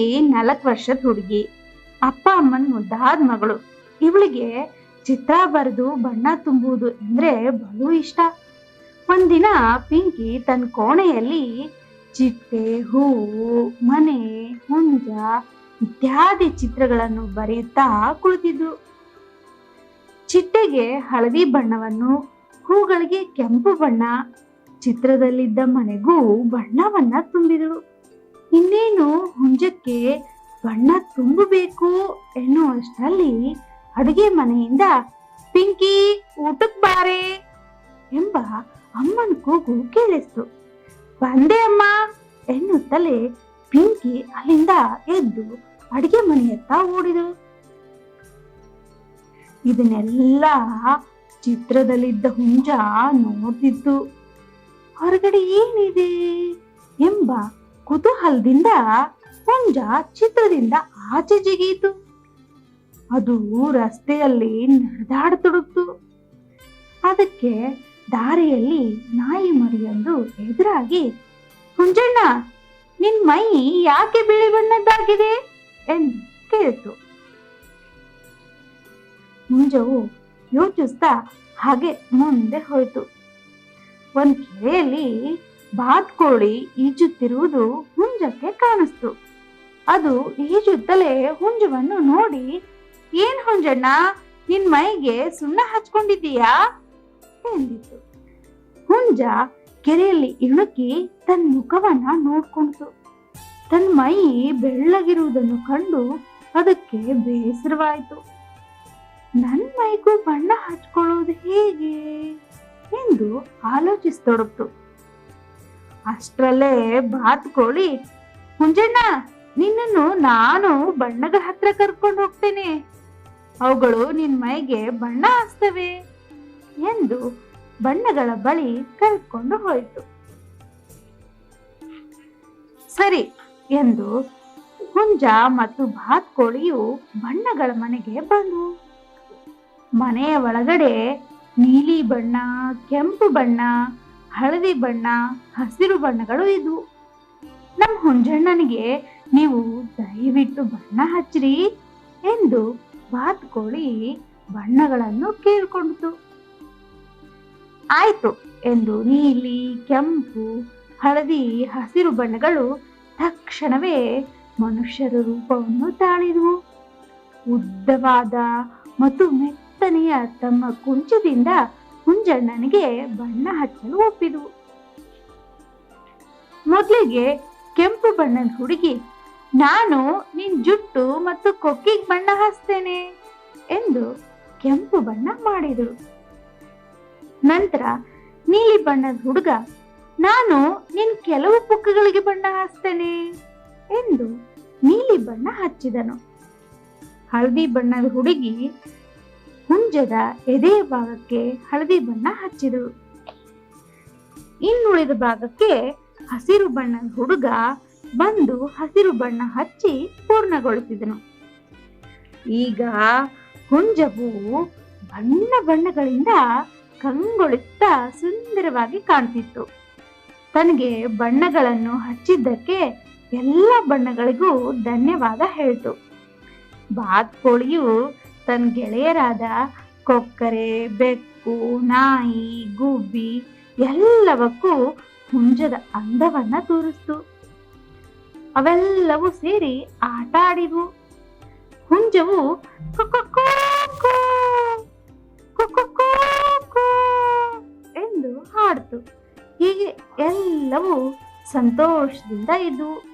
ನಾಲ್ಕು ವರ್ಷದ ಹುಡುಗಿ, ಅಪ್ಪ ಅಮ್ಮನ ಮುದ್ದಾದ ಮಗಳು. ಇವಳಿಗೆ ಚಿತ್ರ ಬರೆದು ಬಣ್ಣ ತುಂಬುವುದು ಅಂದ್ರೆ ಬಲು ಇಷ್ಟ. ಒಂದಿನ ಪಿಂಕಿ ತನ್ನ ಕೋಣೆಯಲ್ಲಿ ಚಿಟ್ಟೆ ಹೂವು ಮನೆ, ಹುಂಜ ಇತ್ಯಾದಿ ಚಿತ್ರಗಳನ್ನು ಬರೆಯುತ್ತಾ ಕುಳಿತಿದ್ರು ಚಿಟ್ಟೆಗೆ ಹಳದಿ ಬಣ್ಣವನ್ನು, ಹೂಗಳಿಗೆ ಕೆಂಪು ಬಣ್ಣ, ಚಿತ್ರದಲ್ಲಿದ್ದ ಮನೆಗೂ ಬಣ್ಣವನ್ನ ತುಂಬಿದಳು. ಇನ್ನೇನು ಹುಂಜಕ್ಕೆ ಬಣ್ಣ ತುಂಬಬೇಕು ಎನ್ನುವಷ್ಟರಲ್ಲಿ ಅಡುಗೆ ಮನೆಯಿಂದ ಪಿಂಕಿ ಊಟಕ್ ಬಾರೆ ಎಂಬ ಅಮ್ಮನ ಕೂಗು ಕೇಳಿಸ್ತು. ಬಂದೆ ಅಮ್ಮ ಎನ್ನುತ್ತಲೇ ಪಿಂಕಿ ಅಲ್ಲಿಂದ ಎದ್ದು ಅಡಿಗೆ ಮನೆಯತ್ತ ಓಡಿದಳು. ಇದನ್ನೆಲ್ಲ ಚಿತ್ರದಲ್ಲಿದ್ದ ಹುಂಜ ನೋಡ್ತಿತ್ತು. ಹೊರಗಡೆ ಏನಿದೆ? ಎಂಬ ಕುತೂಹಲದಿಂದ ಹುಂಜ ಚಿತ್ರದಿಂದ ಆಚೆ ಜಿಗಿಯಿತು. ಅದು ರಸ್ತೆಯಲ್ಲಿ ನಡೆದಾಡತೊಡಗ್ತು ಅದಕ್ಕೆ ದಾರಿಯಲ್ಲಿ ನಾಯಿ ಮರಿಯೊಂದು ಎದುರಾಗಿ ಹುಂಜಣ್ಣ ನಿನ್ ಮೈ ಯಾಕೆ ಬಿಳಿ ಬಣ್ಣದ್ದಾಗಿದೆ? ಎಂದು ಕೇಳಿತು. ಮುಂಜವು ಯೋಚಿಸ್ತಾ ಹಾಗೆ ಮುಂದೆ ಹೋಯಿತು. ಒಂದ್ ಕೆರೆಯಲ್ಲಿ ಬಾತ್ಕೋಳಿ ಈಜುತ್ತಿರುವುದು ಹುಂಜಕ್ಕೆ ಕಾಣಿಸ್ತು. ಅದು ಈಜುತ್ತಲೇ ಹುಂಜವನ್ನು ನೋಡಿ, ಏನ್ ಹುಂಜಣ್ಣ, ನಿನ್ ಮೈಗೆ ಸುಣ್ಣ ಹಚ್ಕೊಂಡಿದ್ದೀಯಾ? ಎಂದಿತು. ಹುಂಜ ಕೆರೆಯಲ್ಲಿ ಇಣುಕಿ ತನ್ನ ಮುಖವನ್ನ ನೋಡ್ಕೊಂತು ತನ್ನ ಮೈ ಬೆಳ್ಳಗಿರುವುದನ್ನು ಕಂಡು ಅದಕ್ಕೆ ಬೇಸರವಾಯಿತು. ನನ್ ಮೈಗೂ ಬಣ್ಣ ಹಚ್ಕೊಳ್ಳೋದು ಹೇಗೆ? ಎಂದು ಆಲೋಚಿಸ್ತೊಡಗ್ತು ಅಷ್ಟರಲ್ಲೇ ಬಾತ್ಕೋಳಿ, ಹುಂಜಣ್ಣ ನಿನ್ನನ್ನು ನಾನು ಬಣ್ಣದ ಹತ್ರ ಕರ್ಕೊಂಡು ಹೋಗ್ತೇನೆ. ಅವುಗಳು ನಿನ್ ಮೈಗೆ ಬಣ್ಣ ಹಾಸ್ತವೆ ಎಂದು ಬಣ್ಣಗಳ ಬಳಿ ಕರ್ಕೊಂಡು ಹೋಯಿತು. ಸರಿ ಎಂದು ಹುಂಜ ಮತ್ತು ಬಾತ್ಕೋಳಿಯು ಬಣ್ಣಗಳ ಮನೆಗೆ ಬಂದವು ಮನೆಯ ಒಳಗಡೆ ನೀಲಿ ಬಣ್ಣ, ಕೆಂಪು ಬಣ್ಣ, ಹಳದಿ ಬಣ್ಣ, ಹಸಿರು ಬಣ್ಣಗಳು ಇದ್ವು. ನಮ್ಮ ಹುಂಜಣ್ಣನಿಗೆ ನೀವು ದಯವಿಟ್ಟು ಬಣ್ಣ ಹಚ್ಚ್ರಿ ಎಂದು ಬಾತ್ಕೋಳಿ ಬಣ್ಣಗಳನ್ನು ಕೇಳ್ಕೊಂಡಿತು ಆಯ್ತು ಎಂದು ನೀಲಿ, ಕೆಂಪು, ಹಳದಿ, ಹಸಿರು ಬಣ್ಣಗಳು ತಕ್ಷಣವೇ ಮನುಷ್ಯರ ರೂಪವನ್ನು ತಾಳಿದವು. ಉದ್ದವಾದ ಮತ್ತು ಮೆತ್ತನೆಯ ತಮ್ಮ ಕುಂಚದಿಂದ ಹುಂಜಣ್ಣನಿಗೆ ಬಣ್ಣ ಹಚ್ಚಲು ಒಪ್ಪಿದವು. ಮೊದಲಿಗೆ ಕೆಂಪು ಬಣ್ಣದ ಹುಡುಗಿ, ನಾನು ನಿನ್ ಜುಟ್ಟು ಮತ್ತು ಕೊಕ್ಕಿಗೆ ಬಣ್ಣ ಹಚ್ತೇನೆ ಎಂದು ಕೆಂಪು ಬಣ್ಣ ಮಾಡಿದಳು ನಂತರ ನೀಲಿ ಬಣ್ಣದ ಹುಡುಗ, ನಾನು ನಿನ್ ಕೆಲವು ಪುಕ್ಕಗಳಿಗೆ ಬಣ್ಣ ಹಾಸ್ತೇನೆ ಎಂದು ನೀಲಿ ಬಣ್ಣ ಹಚ್ಚಿದನು. ಹಳದಿ ಬಣ್ಣದ ಹುಡುಗಿ ಹುಂಜದ ಎದೆಯ ಭಾಗಕ್ಕೆ ಹಳದಿ ಬಣ್ಣ ಹಚ್ಚಿದಳು. ಇನ್ನುಳಿದ ಭಾಗಕ್ಕೆ ಹಸಿರು ಬಣ್ಣದ ಹುಡುಗ ಬಂದು ಹಸಿರು ಬಣ್ಣ ಹಚ್ಚಿ ಪೂರ್ಣಗೊಳಿಸಿದನು. ಈಗ ಹುಂಜವು ಬಣ್ಣ ಬಣ್ಣಗಳಿಂದ ಕಂಗೊಳಿಸ್ತಾ ಸುಂದರವಾಗಿ ಕಾಣ್ತಿತ್ತು. ತನಗೆ ಬಣ್ಣಗಳನ್ನು ಹಚ್ಚಿದ್ದಕ್ಕೆ ಎಲ್ಲ ಬಣ್ಣಗಳಿಗೂ ಧನ್ಯವಾದ ಹೇಳ್ತು. ಬಾತ್ಕೋಳಿಯು ತನ್ನ ಗೆಳೆಯರಾದ ಕೊಕ್ಕರೆ, ಬೆಕ್ಕು, ನಾಯಿ, ಗುಬ್ಬಿ ಎಲ್ಲವಕ್ಕೂ ಹುಂಜದ ಅಂದವನ್ನ ತೋರಿಸ್ತು. ಅವೆಲ್ಲವೂ ಸೇರಿ ಆಟ ಆಡಿದ್ವು. ಹುಂಜವು ಎಂದು ಹಾಡ್ತು. ಹೀಗೆ ಎಲ್ಲವೂ ಸಂತೋಷದಿಂದ ಇದ್ವು.